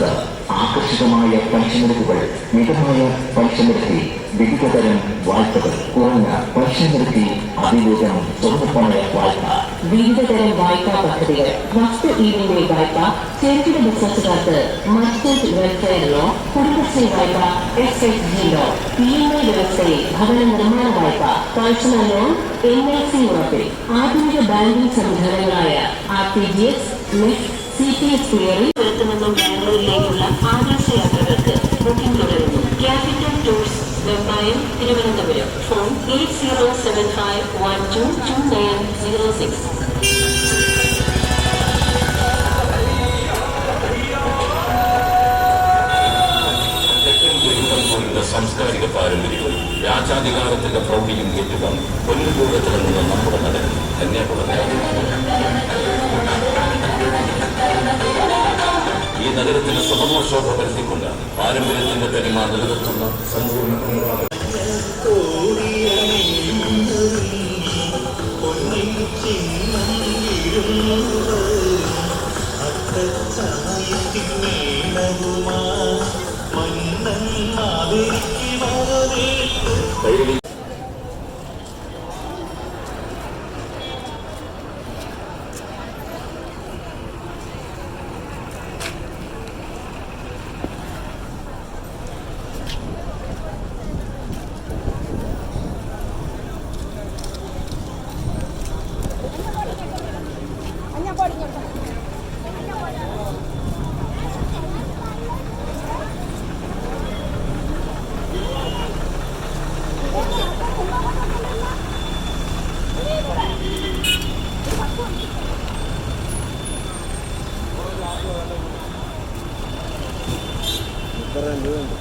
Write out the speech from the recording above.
ജനങ്ങൾക്ക് ആകർഷകമായ പലിശനിരക്കുകൾ മിതമായ പലിശനിരക്കിൽ വിവിധതരം വായ്പകൾ കുറഞ്ഞ പലിശനിരക്കിൽ അതിവേഗം സ്വർണപ്പണ വായ്പ. വിവിധതരം വായ്പാ പദ്ധതികൾ വസ്തു ഈടിന്റെ വായ്പ ചെറുകിട ബിസിനസ്സുകാർക്ക് മസ്റ്റേഡ് വെൽഫെയർ ലോ കുടുംബശ്രീ വായ്പ S S G loan P M I വ്യവസ്ഥയിൽ ഭവന നിർമ്മാണ വായ്പ personal loan N L C ഉറപ്പിൽ ആധുനിക banking സംവിധാനങ്ങളായ R T G S net C P S ബാംഗ്ലൂരിലേക്കുള്ള ആകാശ യാത്രകൾക്ക് ബുക്കിംഗ് തുടരുന്നു capital tours Vembayam phone eight zero seven five one സാംസ്കാരിക പാരമ്പര്യവും രാജാധികാരത്തിന്റെ പ്രൗഢിയും ഏറ്റുവാങ്ങി പൊന്നുകൂടത്തിൽ നിന്ന് നമ്മുടെ നടൻ കന്യാകുളങ്ങര ഈ സമൂഹശോഭ വരുത്തിക്കൊണ്ട് പാരമ്പര്യത്തിന്റെ തനിമ നിലനിർത്തുന്ന സമ്പൂർണ കൈരളി Keren juga.